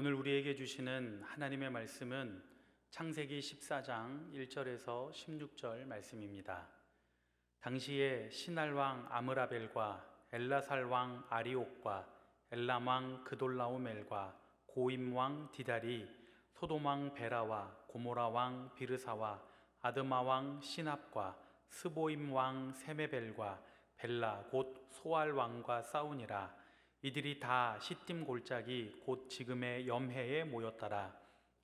오늘 우리에게 주시는 하나님의 말씀은 창세기 14장 1절에서 16절 말씀입니다. 당시에 신할 왕 아므라벨과 엘라살 왕 아리옥과 엘람 왕 그돌라오멜과 고임 왕 디달이 소돔 왕 베라와 고모라 왕 비르사와 아드마 왕 시납과 스보임 왕 세메벨과 벨라 곧 소알 왕과 싸우니라 이들이 다 시딤 골짜기 곧 지금의 염해에 모였더라.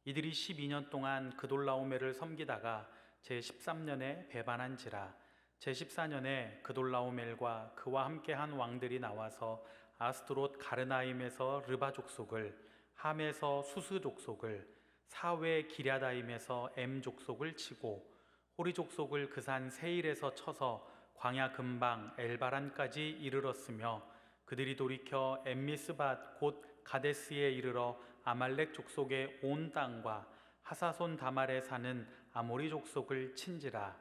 이들이 12년 동안 그돌라오멜을 섬기다가 제 13년에 배반한지라. 제 14년에 그돌라오멜과 그와 함께한 왕들이 나와서 아스트롯 가르나임에서 르바 족속을 함에서 수스 족속을 사외 기랴다임에서 엠 족속을 치고 호리 족속을 그 산 세일에서 쳐서 광야 근방 엘바란까지 이르렀으며 그들이 돌이켜 엠미스밭 곧 가데스에 이르러 아말렉 족속의 온 땅과 하사손 다말에 사는 아모리 족속을 친지라.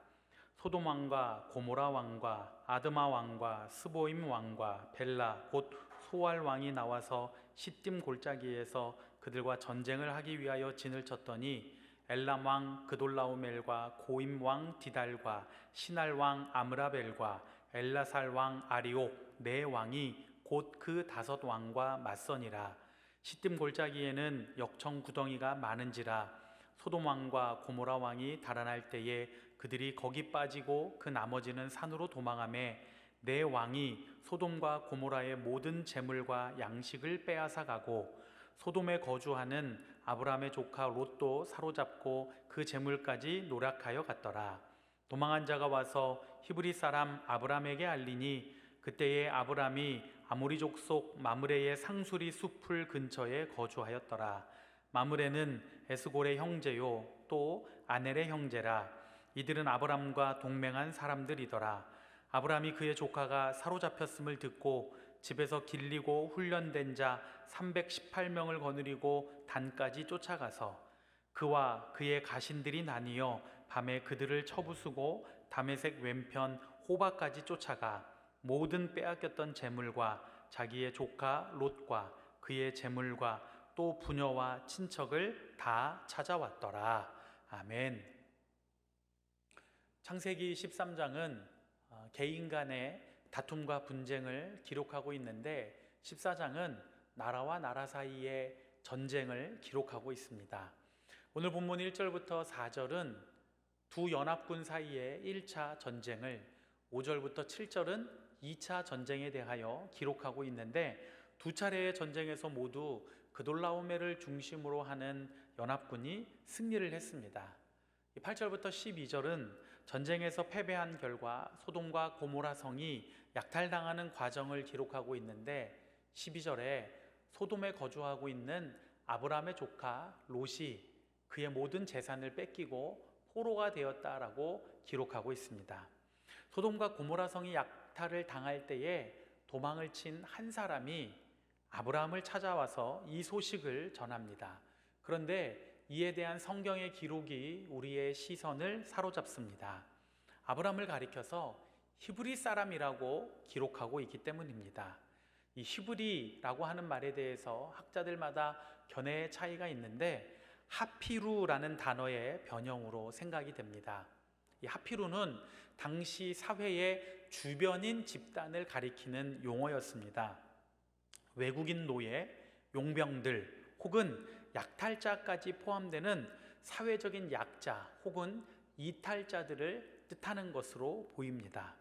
소돔 왕과 고모라 왕과 아드마 왕과 스보임 왕과 벨라 곧 소알 왕이 나와서 시딤 골짜기에서 그들과 전쟁을 하기 위하여 진을 쳤더니 엘람 왕 그돌라오멜과 고임 왕 디달과 신할 왕 아므라벨과 엘라살 왕 아리옥 네 왕이 곧 그 다섯 왕과 맞서니라 시딤 골짜기에는 역청 구덩이가 많은지라 소돔 왕과 고모라 왕이 달아날 때에 그들이 거기 빠지고 그 나머지는 산으로 도망하매 네 왕이 소돔과 고모라의 모든 재물과 양식을 빼앗아 가고 소돔에 거주하는 아브라함의 조카 롯도 사로잡고 그 재물까지 노략하여 갔더라. 도망한 자가 와서 히브리 사람 아브라함에게 알리니 그때에 아브라함이 아모리 족 속 마므레의 상수리 숲을 근처에 거주하였더라. 마므레는 에스골의 형제요 또 아넬의 형제라. 이들은 아브람과 동맹한 사람들이더라. 아브라함이 그의 조카가 사로잡혔음을 듣고 집에서 길리고 훈련된 자 318명을 거느리고 단까지 쫓아가서 그와 그의 가신들이 나뉘어 밤에 그들을 쳐부수고 담에색 왼편 호바까지 쫓아가 모든 빼앗겼던 재물과 자기의 조카 롯과 그의 재물과 또 부녀와 친척을 다 찾아왔더라. 아멘. 창세기 13장은 어, 개인 간의 다툼과 분쟁을 기록하고 있는데 14장은 나라와 나라 사이의 전쟁을 기록하고 있습니다. 오늘 본문 1절부터 4절은 두 연합군 사이의 1차 전쟁을 5절부터 7절은 2차 전쟁에 대하여 기록하고 있는데 두 차례의 전쟁에서 모두 그돌라오메를 중심으로 하는 연합군이 승리를 했습니다. 8절부터 12절은 전쟁에서 패배한 결과 소돔과 고모라 성이 약탈당하는 과정을 기록하고 있는데 12절에 소돔에 거주하고 있는 아브라함의 조카 롯이 그의 모든 재산을 뺏기고 포로가 되었다라고 기록하고 있습니다. 소돔과 고모라 성이 약탈을 당할 때에 도망을 친 한 사람이 아브라함을 찾아와서 이 소식을 전합니다. 그런데 이에 대한 성경의 기록이 우리의 시선을 사로잡습니다. 아브라함을 가리켜서 히브리 사람이라고 기록하고 있기 때문입니다. 이 히브리라고 하는 말에 대해서 학자들마다 견해의 차이가 있는데 하피루라는 단어의 변형으로 생각이 됩니다. 이 하피루는 당시 사회의 주변인 집단을 가리키는 용어였습니다. 외국인 노예, 용병들 혹은 약탈자까지 포함되는 사회적인 약자 혹은 이탈자들을 뜻하는 것으로 보입니다.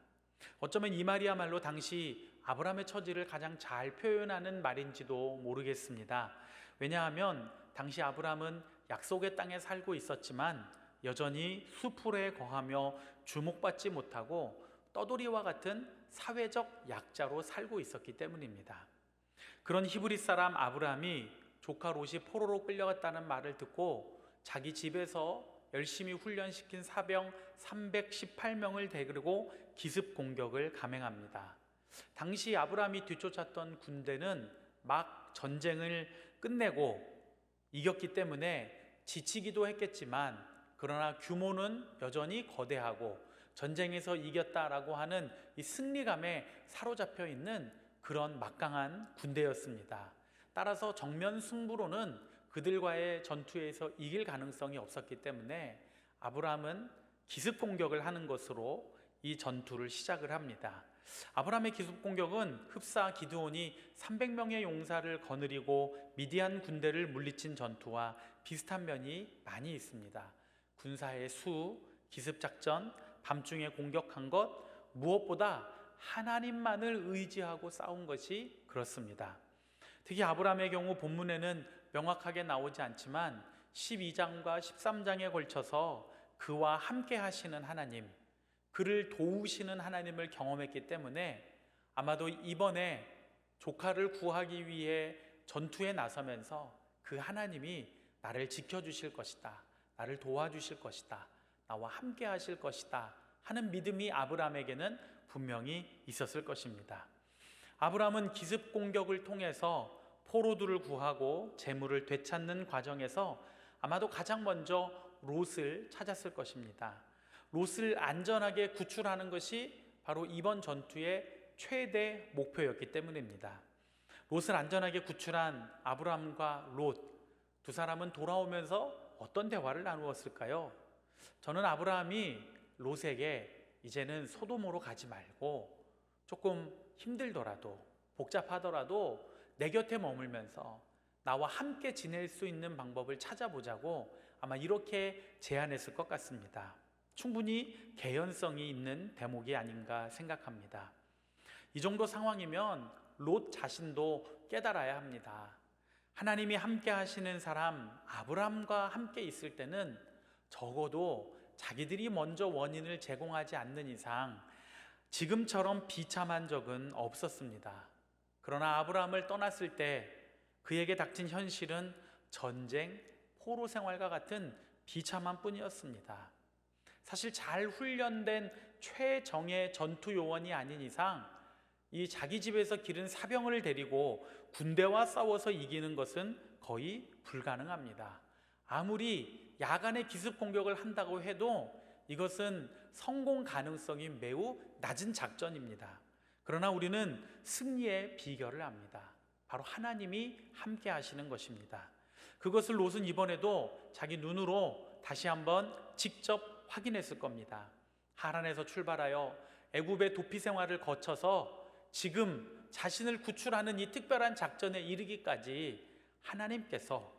어쩌면 이 말이야말로 당시 아브라함의 처지를 가장 잘 표현하는 말인지도 모르겠습니다. 왜냐하면 당시 아브라함은 약속의 땅에 살고 있었지만 여전히 수풀에 거하며 주목받지 못하고 떠돌이와 같은 사회적 약자로 살고 있었기 때문입니다. 그런 히브리 사람 아브라함이 조카 롯이 포로로 끌려갔다는 말을 듣고 자기 집에서 열심히 훈련시킨 사병 318명을 데리고 기습 공격을 감행합니다. 당시 아브라함이 뒤쫓았던 군대는 막 전쟁을 끝내고 이겼기 때문에 지치기도 했겠지만 그러나 규모는 여전히 거대하고 전쟁에서 이겼다라고 하는 이 승리감에 사로잡혀 있는 그런 막강한 군대였습니다. 따라서 정면 승부로는 그들과의 전투에서 이길 가능성이 없었기 때문에 아브라함은 기습 공격을 하는 것으로 이 전투를 시작을 합니다. 아브라함의 기습 공격은 흡사 기드온이 300명의 용사를 거느리고 미디안 군대를 물리친 전투와 비슷한 면이 많이 있습니다. 군사의 수, 기습 작전, 밤중에 공격한 것 무엇보다 하나님만을 의지하고 싸운 것이 그렇습니다. 특히 아브라함의 경우 본문에는 명확하게 나오지 않지만 12장과 13장에 걸쳐서 그와 함께 하시는 하나님, 그를 도우시는 하나님을 경험했기 때문에 아마도 이번에 조카를 구하기 위해 전투에 나서면서 그 하나님이 나를 지켜주실 것이다. 나를 도와주실 것이다. 나와 함께 하실 것이다. 하는 믿음이 아브라함에게는 분명히 있었을 것입니다. 아브라함은 기습 공격을 통해서 포로들을 구하고 재물을 되찾는 과정에서 아마도 가장 먼저 롯을 찾았을 것입니다. 롯을 안전하게 구출하는 것이 바로 이번 전투의 최대 목표였기 때문입니다. 롯을 안전하게 구출한 아브라함과 롯 두 사람은 돌아오면서 어떤 대화를 나누었을까요? 저는 아브라함이 롯에게 이제는 소돔으로 가지 말고 조금 힘들더라도 복잡하더라도 내 곁에 머물면서 나와 함께 지낼 수 있는 방법을 찾아보자고 아마 이렇게 제안했을 것 같습니다. 충분히 개연성이 있는 대목이 아닌가 생각합니다. 이 정도 상황이면 롯 자신도 깨달아야 합니다. 하나님이 함께 하시는 사람 아브람과 함께 있을 때는 적어도 자기들이 먼저 원인을 제공하지 않는 이상 지금처럼 비참한 적은 없었습니다. 그러나 아브라함을 떠났을 때 그에게 닥친 현실은 전쟁, 포로 생활과 같은 비참한 뿐이었습니다. 사실 잘 훈련된 최정예 전투 요원이 아닌 이상 이 자기 집에서 기른 사병을 데리고 군대와 싸워서 이기는 것은 거의 불가능합니다. 아무리 야간에 기습 공격을 한다고 해도 이것은 성공 가능성이 매우 낮은 작전입니다. 그러나 우리는 승리의 비결을 압니다. 바로 하나님이 함께 하시는 것입니다. 그것을 롯은 이번에도 자기 눈으로 다시 한번 직접 확인했을 겁니다. 하란에서 출발하여 애굽의 도피 생활을 거쳐서 지금 자신을 구출하는 이 특별한 작전에 이르기까지 하나님께서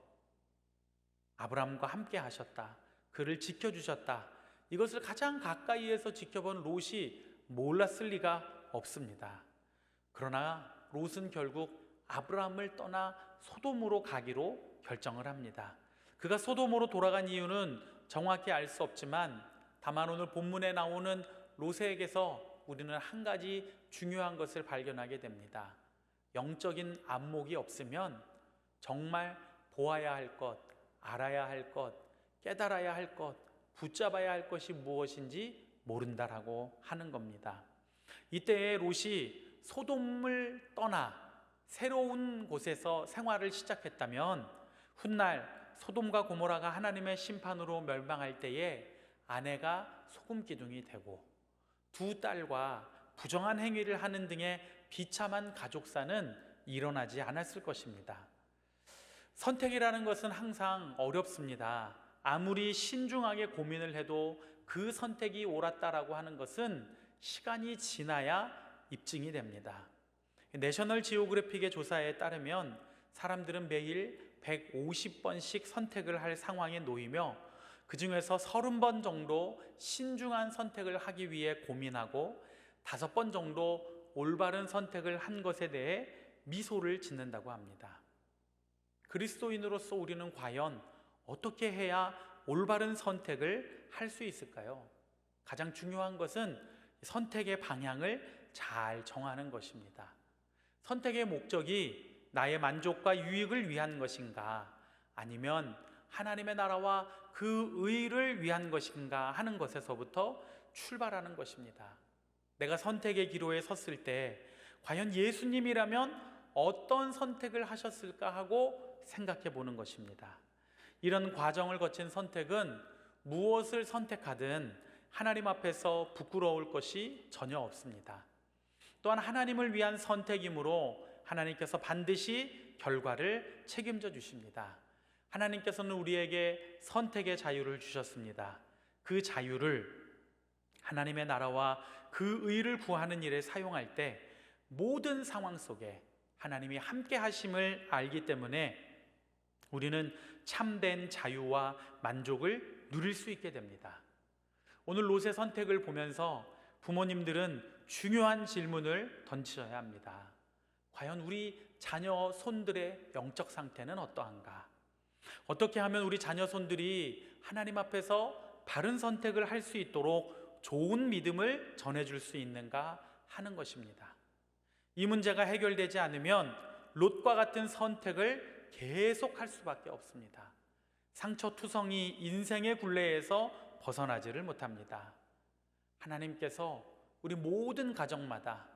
아브라함과 함께 하셨다. 그를 지켜 주셨다. 이것을 가장 가까이에서 지켜본 롯이 몰랐을 리가 없습니다. 그러나 롯은 결국 아브라함을 떠나 소돔으로 가기로 결정을 합니다. 그가 소돔으로 돌아간 이유는 정확히 알 수 없지만 다만 오늘 본문에 나오는 롯에게서 우리는 한 가지 중요한 것을 발견하게 됩니다. 영적인 안목이 없으면 정말 보아야 할 것, 알아야 할 것, 깨달아야 할 것, 붙잡아야 할 것이 무엇인지 모른다라고 하는 겁니다. 이때에 롯이 소돔을 떠나 새로운 곳에서 생활을 시작했다면 훗날 소돔과 고모라가 하나님의 심판으로 멸망할 때에 아내가 소금 기둥이 되고 두 딸과 부정한 행위를 하는 등의 비참한 가족사는 일어나지 않았을 것입니다. 선택이라는 것은 항상 어렵습니다. 아무리 신중하게 고민을 해도 그 선택이 옳았다라고 하는 것은 시간이 지나야 입증이 됩니다. 내셔널 지오그래픽의 조사에 따르면 사람들은 매일 150번씩 선택을 할 상황에 놓이며 그 중에서 30번 정도 신중한 선택을 하기 위해 고민하고 다섯 번 정도 올바른 선택을 한 것에 대해 미소를 짓는다고 합니다. 그리스도인으로서 우리는 과연 어떻게 해야 올바른 선택을 할 수 있을까요? 가장 중요한 것은 선택의 방향을 잘 정하는 것입니다. 선택의 목적이 나의 만족과 유익을 위한 것인가 아니면 하나님의 나라와 그 의를 위한 것인가 하는 것에서부터 출발하는 것입니다. 내가 선택의 기로에 섰을 때 과연 예수님이라면 어떤 선택을 하셨을까 하고 생각해 보는 것입니다. 이런 과정을 거친 선택은 무엇을 선택하든 하나님 앞에서 부끄러울 것이 전혀 없습니다. 또한 하나님을 위한 선택이므로 하나님께서 반드시 결과를 책임져 주십니다. 하나님께서는 우리에게 선택의 자유를 주셨습니다. 그 자유를 하나님의 나라와 그 의를 구하는 일에 사용할 때 모든 상황 속에 하나님이 함께 하심을 알기 때문에 우리는 참된 자유와 만족을 누릴 수 있게 됩니다. 오늘 롯의 선택을 보면서 부모님들은 중요한 질문을 던지셔야 합니다. 과연 우리 자녀 손들의 영적 상태는 어떠한가? 어떻게 하면 우리 자녀 손들이 하나님 앞에서 바른 선택을 할 수 있도록 좋은 믿음을 전해줄 수 있는가 하는 것입니다. 이 문제가 해결되지 않으면 롯과 같은 선택을 계속 할 수밖에 없습니다. 상처투성이 인생의 굴레에서 벗어나지를 못합니다. 하나님께서 우리 모든 가정마다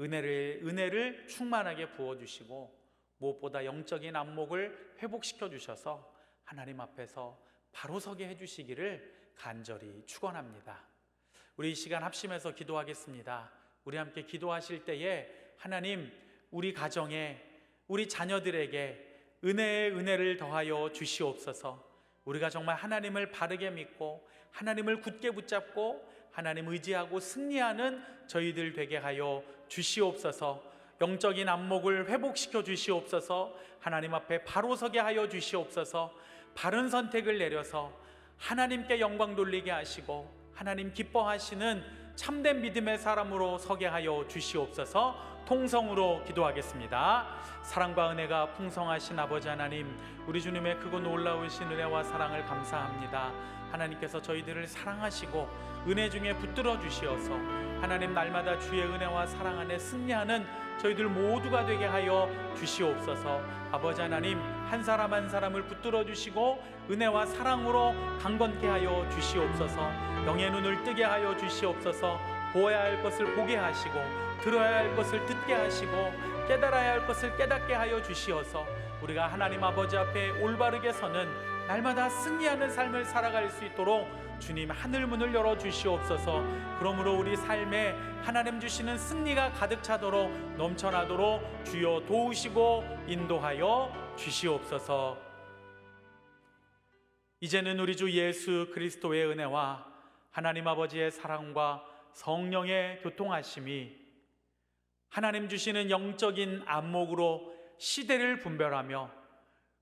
은혜를, 은혜를 충만하게 부어주시고 무엇보다 영적인 안목을 회복시켜 주셔서 하나님 앞에서 바로 서게 해주시기를 간절히 축원합니다. 우리 이 시간 합심해서 기도하겠습니다. 우리 함께 기도하실 때에 하나님 우리 가정에 우리 자녀들에게 은혜의 은혜를 더하여 주시옵소서. 우리가 정말 하나님을 바르게 믿고 하나님을 굳게 붙잡고 하나님 의지하고 승리하는 저희들 되게 하여 주시옵소서. 영적인 안목을 회복시켜 주시옵소서. 하나님 앞에 바로 서게 하여 주시옵소서. 바른 선택을 내려서 하나님께 영광 돌리게 하시고 하나님 기뻐하시는 참된 믿음의 사람으로 서게 하여 주시옵소서. 통성으로 기도하겠습니다. 사랑과 은혜가 풍성하신 아버지 하나님, 우리 주님의 크고 놀라우신 은혜와 사랑을 감사합니다. 하나님께서 저희들을 사랑하시고 은혜 중에 붙들어 주시어서 하나님 날마다 주의 은혜와 사랑 안에 승리하는 저희들 모두가 되게 하여 주시옵소서. 아버지 하나님 한 사람 한 사람을 붙들어 주시고 은혜와 사랑으로 강건케 하여 주시옵소서. 영의 눈을 뜨게 하여 주시옵소서. 보아야 할 것을 보게 하시고 들어야 할 것을 듣게 하시고 깨달아야 할 것을 깨닫게 하여 주시어서 우리가 하나님 아버지 앞에 올바르게 서는 날마다 승리하는 삶을 살아갈 수 있도록 주님 하늘 문을 열어 주시옵소서. 그러므로 우리 삶에 하나님 주시는 승리가 가득 차도록 넘쳐나도록 주여 도우시고 인도하여 주시옵소서. 이제는 우리 주 예수 그리스도의 은혜와 하나님 아버지의 사랑과 성령의 교통하심이 하나님 주시는 영적인 안목으로 시대를 분별하며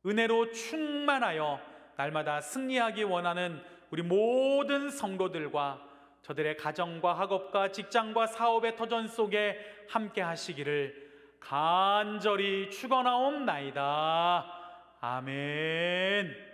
은혜로 충만하여 날마다 승리하기 원하는 우리 모든 성도들과 저들의 가정과 학업과 직장과 사업의 터전 속에 함께 하시기를 간절히 축원하옵나이다. 아멘.